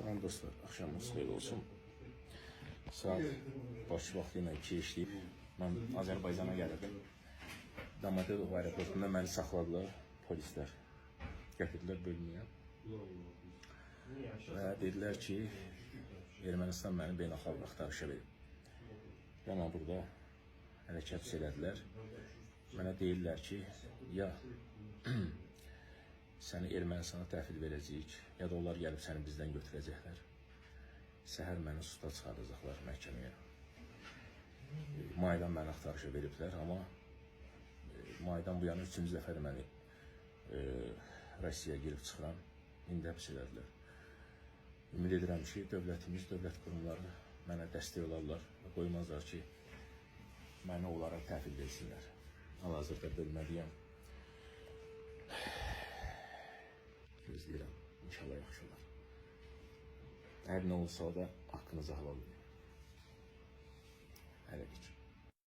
Salam dostlar, axşamınız xeyir olsun. Saat baş vaxtı ilə iki işləyib, mən Azərbaycana gəlirdim. Domodedovo aeroportunda məni saxladılar polislər. Gətirdilər bölməyə. Və dedilər ki, Ermənistan məni beynəlxalq axtarışa verib. Amma burada hərəkət elədilər. Mənə deyirlər ki, ya səni Ermənistana təhvil verəcəyik, ya da onlar gəlib səni bizdən götürəcəklər. Səhər məni suda çıxardacaqlar məhkəməyə. E, Maydan məni axtarışa veriblər, amma e, maydan bu yana üçüncü dəfədir məni e, Rusiyaya girib çıxıram. İndi həbs elədilər. Ümid edirəm ki, dövlətimiz, dövlət qurumları mənə dəstək olarlar və qoymazlar ki, məni onlara təhvil versinlər. Hal-hazırda bölməliyəm. Gözləyirəm. İnşallah yaxşı olar. Hər nə olsa da haqqınızı halal edin.